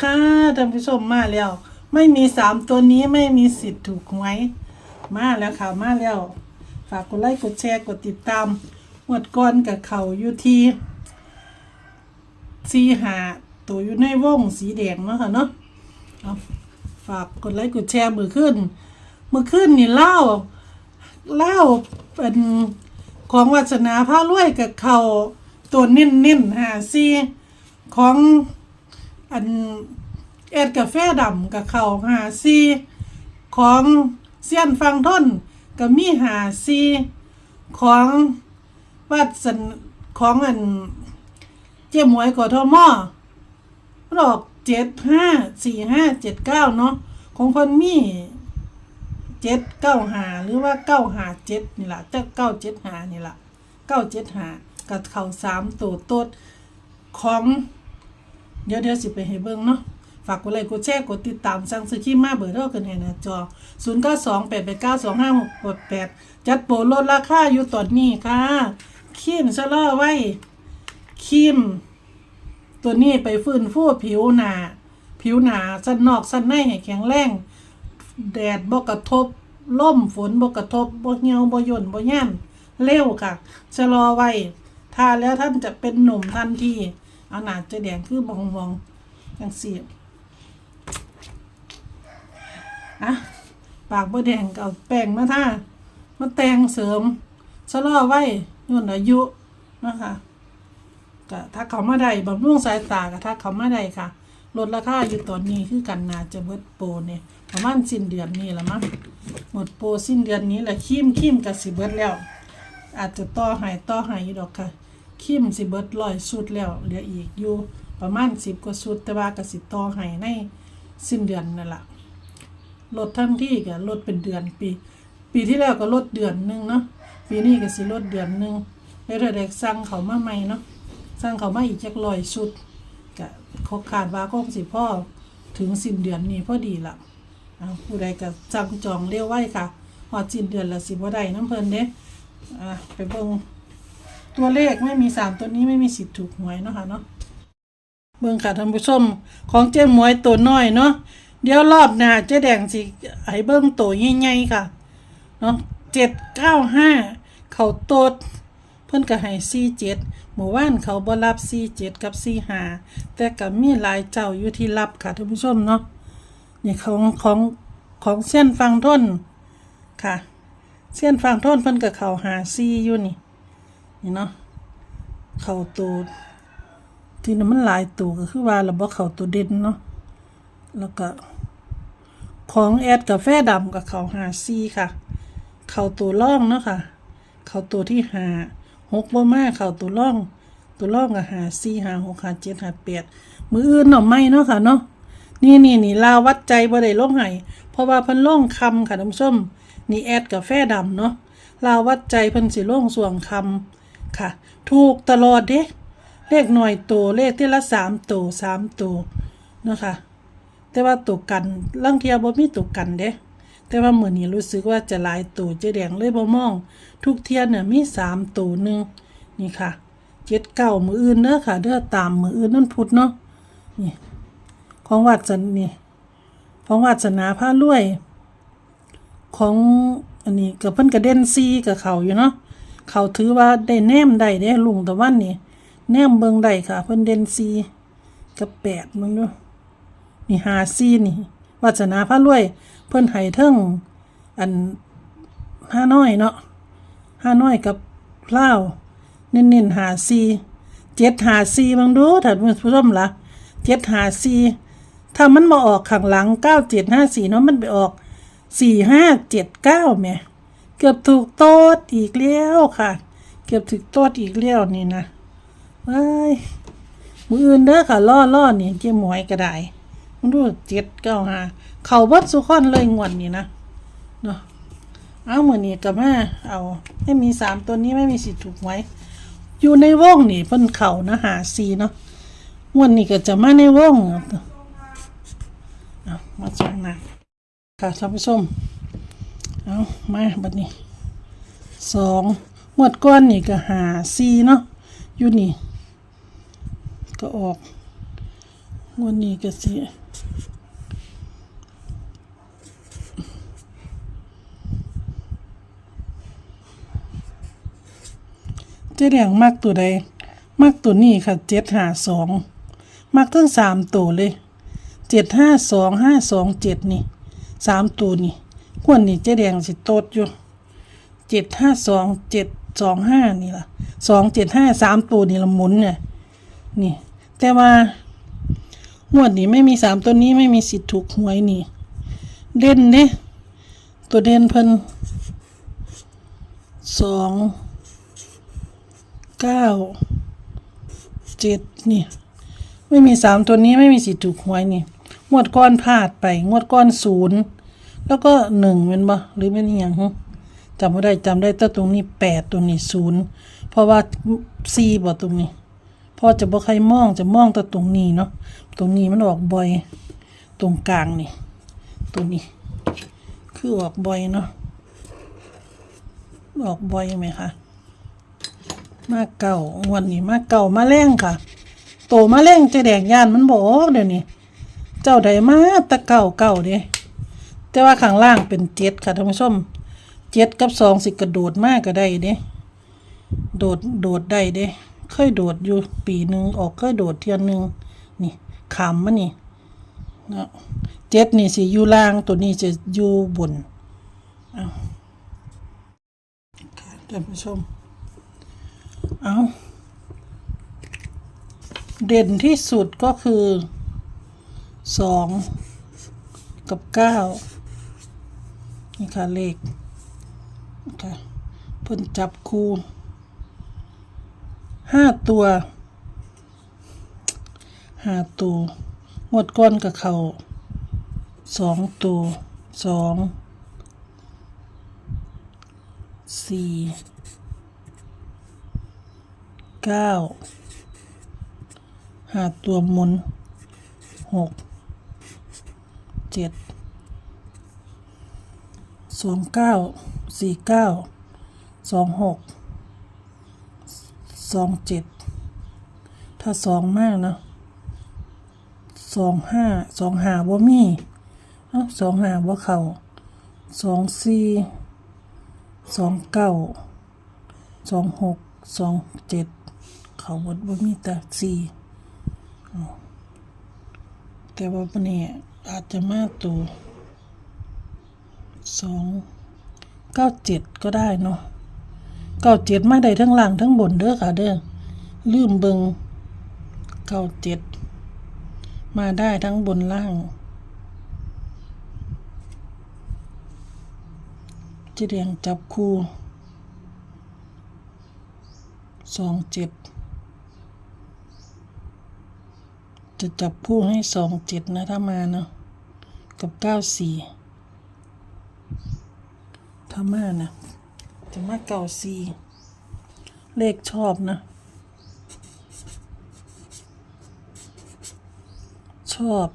ค่ะท่านผู้ชมมาแล้ว ไม่มีสามตัวนี้ไม่มีสิทธิ์ถูกหวยมาแล้วค่ะมาแล้ว ฝากกดไลค์กดแชร์กดติดตามหมวดก้อนกับเขาอยู่ที่สีหาตัวอยู่ในวงสีแดงเนาะค่ะเนาะเอาฝากกดไลค์กดแชร์มือขึ้นมือขึ้นนี่เล่าเล่าเป็นของวัสนาพารวยกับเขาตัวนิ่นๆหาซีของ อันเอดกาแฟดำกับเขาหาซีของเซียนฟังทนกับมีหาซีของวัดสันของอันเจ้หมวยกทมมันออกเจ็ดห้าสี่ห้าเจ็ดเก้าเนาะของคนมีเจ็ดเก้าหาหรือว่าเก้าหาเจ็ดนี่แหละเจ้าเก้าเจ็ดหานี่แหละเก้าเจ็ดหากับเขาสามตัวโต๊ดของ เดี๋ยวเดี๋ยวสิไปให้เบิ่งเนาะฝากกดไลค์กดแชร์กดติดตามสั่งซื้อขี้มาเบอร์โทรกันให้หน้าจอ 0 9 2 8 8 9 2 5 6 8 8จัดโปรลดราคาอยู่ตอนนี้ค่ะครีมชะลอไว้ครีมตัวนี้ไปฟื้นฟูผิวหนา ผิวหนาสั้นนอกสั้นในให้แข็งแรง แดดบ่กระทบล่มฝนบ่กระทบบ่เหี่ยวบ่ย่นบ่ย่นเร็วค่ะชะลอไว้ทาแล้วท่านจะเป็นหนุ่มทันที เอาหนาจะแดงคือมองมองๆจังสีอะปากบ่แดงก็เอาแป้งมาท่ามาแต่งเสริมชะลอไว้ย่นอายุนะคะก็ถ้าเขามาได้บำรุงสายตาก็ถ้าเขามาได้ค่ะลดราคาอยู่ตอนนี้คือกันนาจะเบิดโปรเนี่ยประมาณสิ้นเดือนนี้ละมั้งหมดโปรสิ้นเดือนนี้แหละคิมคิมกับสิเบิดแล้ว อาจจะต่อหายต่อหายอยู่ดอกค่ะ คิมสิเบิดร้อยชุดแล้วเหลืออีกอยู่ประมาณสิบกว่าชุดแต่ว่ากสิต่อใหายในสิ้นเดือนนั่นแหละลดทั้งที่ก็ลดเป็นเดือนปี ปีที่แล้วก็ลดเดือนหนึ่งเนาะปีนี้ก็สิลดเดือนหนึ่งแล้วเด็กสั่งเขามาใหม่เนาะสั่งเขามาอีกจักร้อยชุดก็เขาขาดว่าคงสิพ่อถึงสิ้นเดือนนี้พอดีละเอาผู้ใดก็สั่งจองเร็วไว้ค่ะพอสิ้นเดือนละสิบ่ได้น้ำเพลินเด้อะไปเบิ่ง ตัวเลขไม่มีสามตัวนี้ไม่มีสิทธิ์ถูกหวยเนาะค่ะเนาะเบิ่งค่ะท่านผู้ชมของเจ๊หมวยตัวน้อยเนาะเดี๋ยวรอบหน้าเจ๊แดงสิให้เบิ่งตัวใหญ่ๆค่ะเนาะเจ็ดเก้าห้าเขาโตด เพิ่นก็ให้สี่เจ็ดหมู่บ้านเขาบ่รับสี่เจ็ดกับสี่ห้าแต่ก็มีหลายเจ้าอยู่ที่รับค่ะท่านผู้ชมเนาะนี่ของของของเส้นฟังทนค่ะ เส้นฟังโทนเพิ่นกับเขาหาซีอยู่นี่ นี่เนาะเข่าตัวที่นมันหลายตัวก็คือว่าเราบอกเข่าตัวเด่นเนาะแล้วก็ ของแอดกาแฟดำกับเข่าหาซีค่ะ เข่าตัวล่องเนาะค่ะ เข่าตัวที่หาหกบ่มากเข่าตัวล่อง ตัวล่องกับหาซีหาหกหาเจ็ดหาแปดมืออื่นเนาะไม่เนาะค่ะเนาะนี่นี่นี่ลาวัดใจบ่ได้ลงให้เพราะว่าเพิ่นลงคำค่ะท่านผู้ชมนี่แอดกาแฟดำเนาะลาวัดใจเพิ่นสิลงส่วงคำ ค่ะ ถูกตลอดเด้เลขหน่อยตัวเลขที่ละสามตัวสามตัวเนาะค่ะแต่ว่าตัวกันลังเทียบ่มีตัวกันเด้แต่ว่ามือนี้รู้สึกว่าจะหลายตัวเจ๊แดงเลยบ่มอง ทุกเทียนเนี่ยมีสามตัวหนึ่งนี่ค่ะเจ็ดเก้ามืออื่นเด้อค่ะเด้อตามมืออื่นนั่นพุธเนาะนี่ของวัดสันนี่ของวัดสนาผ้ารวยของอันนี้กับเพิ่นกระเด็นซีกับเขาอยู่เนาะ เขาถือว่าได้แนมได้เด้ลุงตะวันนี่แนมเบิงได้ค่ะ เพิ่นเด่นซีกับแปดมึงดูนี่หาซีนี่วัสนาผ้ารวย เพิ่นให้เทิงอันห้าน้อยเนาะห้าน้อยกับพลาเน้นๆหาซีเจ็ดหาซีมึงดูถ้าผู้ชมล่ะเจ็ดหาสี่ถ้ามันมาออกข้างหลังเก้าเจ็ดห้าสี่เนาะมันไปออกสี่ห้าเจ็ดเก้าแม่ เกือบถูกโต๊ดอีกแล้วค่ะ เกือบถูกโต๊ดอีกแล้วนี่นะเอ้ยมืออื่นเด้อค่ะล่อล่อนี่เจ๊หมวยก็ได้มันดูเจ็ดเก้าห้าเข่าบัดสุขอนเลยงวดนี่นะเนาะเอาเหมือนนี้กับแม่เอาไม่มีสามตัวนี้ไม่มีสิทธิ์ถูกไว้ อยู่ในวงนี่เพิ่นเข่านะหาซีเนาะวันนี้ก็จะมาในวงเอามาส่งน้ำค่ะท่านผู้ชม เอามาบัดนี้สองหมวดก้อนนี่ก็หาซีเนาะอยู่นี่ ก็ออกงวนนี้ก็สิเจ๊แดงมักตัวใดมักตัวนี้ค่ะเจ็ดห้าสองมักทั้งสามตัวเลยเจ็ดห้าสองห้าสองเจ็ดนี่สามตัวนี่ กวนนี่เจ๊แดงสิโตดอยู่เจ็ดห้าสองเจ็ดสองห้านี่ล่ะสองเจ็ดห้าสามตัวนี่ละหมุนเนี่ยนี่ แต่ว่างวดนี้ไม่มีสามตัวนี้ไม่มีสิทธิ์ถูกหวยนี่ เด่นเด้ตัวเด่นเพิ่นสองเก้าเจ็ดนี่ ไม่มีสามตัวนี้ไม่มีสิทธิ์ถูกหวยนี่งวดก้อนพลาดไปงวดก้อนศูนย์ แล้วก็หนึ่งเป็นบ่หรือเป็นอย่างจำไม่ได้จำได้แต่ตรงนี้แปดตรงนี้ศูนย์เพราะว่าสี่บ่ตรงนี้พอจะบ่ใครมองจะมองแต่ตรงนี้เนาะตรงนี้มันออกบ่อยตรงกลางนี่ตรงนี้ คือออกบ่อยเนาะออกบ่อยไหมคะมาเก่าวันนี้มาเก่ามาแรงค่ะ โตมาแรงจะแดงยานมันบอกเดี๋ยวนี้ เจ้าใดมาตะเก่าเก่าเด้ แต่ว่าข้างล่างเป็นเจ็ดค่ะท่านผู้ชมเจ็ดกับสองสิกระโดดมากก็ได้เด้โดดโดดได้เด้เคยโดดอยู่ปีหนึ่งออกเคยโดดเทียนหนึ่งนี่ขำมันนี่เนาะเจ็ดนี่สิอยู่ล่างตัวนี้จะอยู่บนเอาค่ะท่านผู้ชมเอาเด่นที่สุดก็คือสองกับเก้า นี่ค่ะเลขค่ะเพิ่นจับคูห้าตัวห้าตัวงวดก้อนกับเขาสองตัวสองสี่เก้าห้าตัวมุนหกเจ็ด สองเก้าสี่เก้าสองหกสองเจ็ดถ้าสองมากเนาะสองห้าสองหาบ่มีเอ้าสองหาบ่เขาสองสี่สองเก้าสองหกสองเจ็ดเขาบดบ่มีแต่สี่แต่ว่าปนนี้อาจจะมากตัว สองเก้าเจ็ดก็ได้เนาะเก้าเจ็ดมาได้ทั้งล่างทั้งบนเด้อค่ะเด้อลืมเบิงเก้าเจ็ดมาได้ทั้งบนล่างจะเรียงจับคู่สองเจ็ดจะจับคู่ให้สองเจ็ดนะถ้ามาเนาะกับเก้าสี่ ถ้ามานะจะมาเก้าสี่เลขชอบนะ ชอบ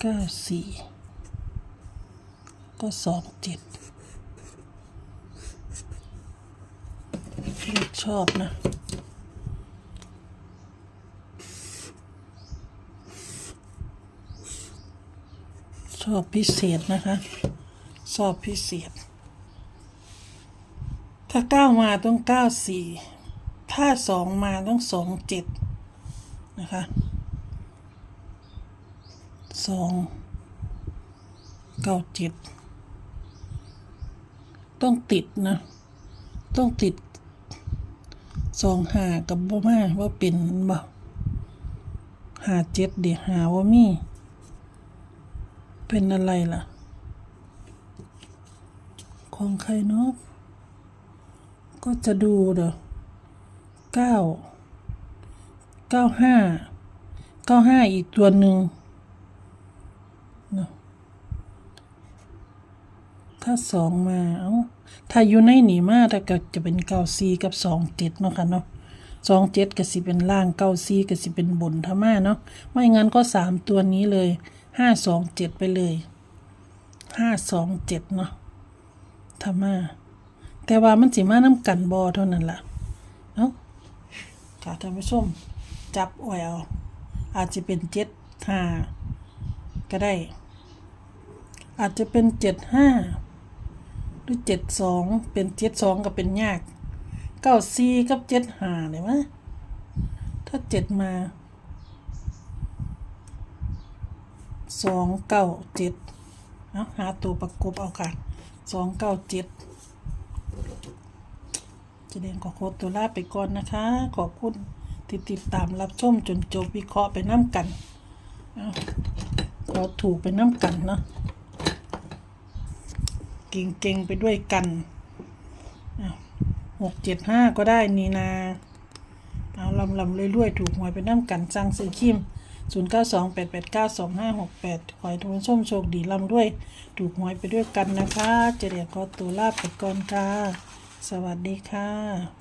เก้าสี่ก็สองเจ็ดเลขชอบนะ ช อบพิเศษนะคะชอบพิเศษ ถ้าเก้ามาต้องเก้าสี่ถ้าสองมาต้องสองเจ็ดนะคะสองเก้าเจ็ดต้องติดนะ ต้องติดสองหากับบ่มาว่าเป็นบ่หาเจ็ดเดี๋ยวหาว่ามี เป็นอะไรล่ะ ของใครเนาะก็จะดูเด้อเก้าเก้าห้าเก้าห้าอีกตัวหนึ่งถ้าสองมาเอ้าถ้าอยู่ในหนีมาถ้าก็จะเป็นเก้าซีกับสองเจ็ดเนาะค่ะเนาะสองเจ็ดก็สิเป็นล่างเก้าซีก็สิเป็นบนถ้ามาเนาะไม่งั้นก็สามตัวนี้เลย ห้าสองเจ็ดไปเลยห้าสองเจ็ดเนาะถ้ามาแต่ว่ามันสิมาน้ำกันบอเท่านั้นล่ะเอ้าค่ะท่านผู้ชมจับไว้เอาอาจจะเป็นเจ็ดห้าก็ได้ อาจจะเป็นเจ็ดห้าหรือเจ็ดสองเป็นเจ็ดสองก็เป็นยากเก้าสี่กับเจ็ดห้าเลยมะถ้าเจ็ดมา สองเก้าเจ็ดเอาหาตัวประกบเอาค่ะสองเก้าเจ็ดจะเรียนขอโคตรตัวลาไปก่อนนะคะ ขอบคุณที่ติดตามรับชมจนจบวิเคราะห์ไปน้ำกันเอาขอถูกไปน้ำกันเนาะเก่งๆไปด้วยกันหกเจ็ดห้าก็ได้นี่นา เอาลำลำๆรวยๆ ถูกหวยไปน้ำกันสั่งซื้อคิม ศูนย์เก้าสองแปดแปดเก้าสองห้าหกแปดขอให้ทุกคนชมโชคดีลำด้วย ถูกหวยไปด้วยกันนะคะ เจเดียนขอตัวลาไปก่อนค่ะ สวัสดีค่ะ